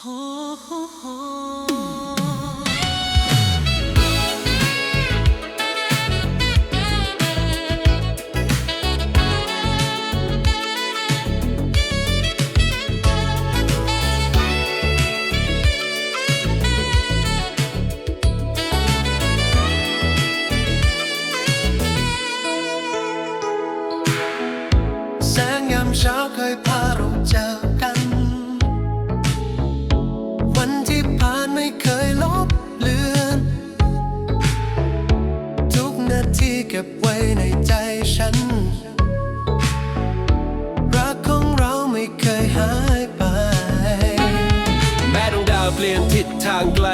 แส ที่เก็บไว้ในใจฉัน รักของเราไม่เคยหายไป แม้ดวงดาวเปลี่ยนทิศทางไกล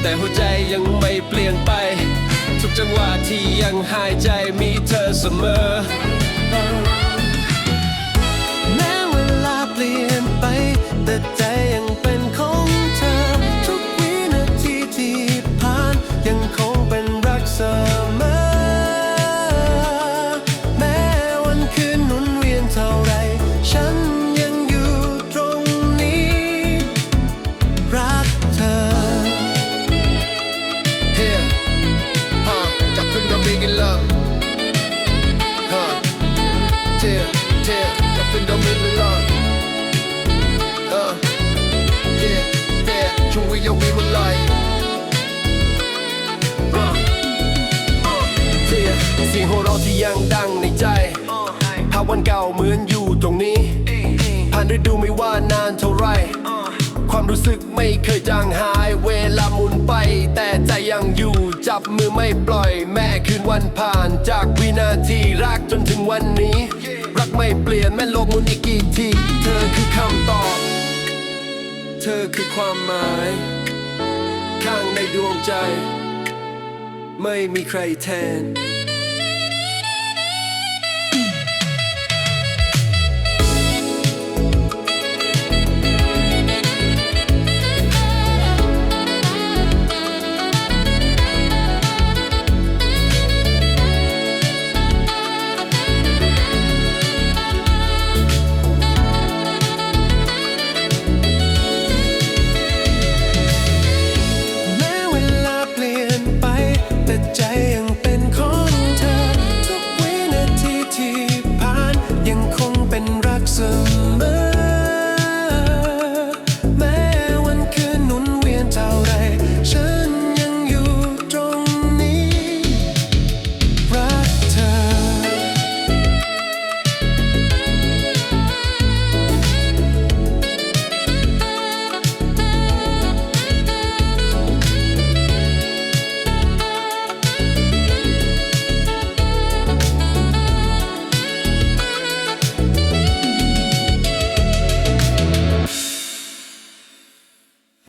แต่หัวใจยังไม่เปลี่ยนไป ทุกจังหวะที่ยังหายใจมีเธอเสมอ เสียงหัวเราะที่ยังดังในใจภาพวันเก่าเหมือนอยู่ตรงนี้ ผ่านฤดูไม่ว่านานเท่าไร ความรู้สึกไม่เคยจางหาย เวลาหมุนไป แต่ใจยังอยู่จับมือไม่ปล่อย แม้คืนวันผ่านจากวินาทีรักจนถึงวันนี้ รักไม่เปลี่ยนแม้โลกหมุนอีกกี่ที เธอคือคำตอบ เธอคือความหมาย ข้างในดวงใจ ไม่มีใครแทน็นรักซึม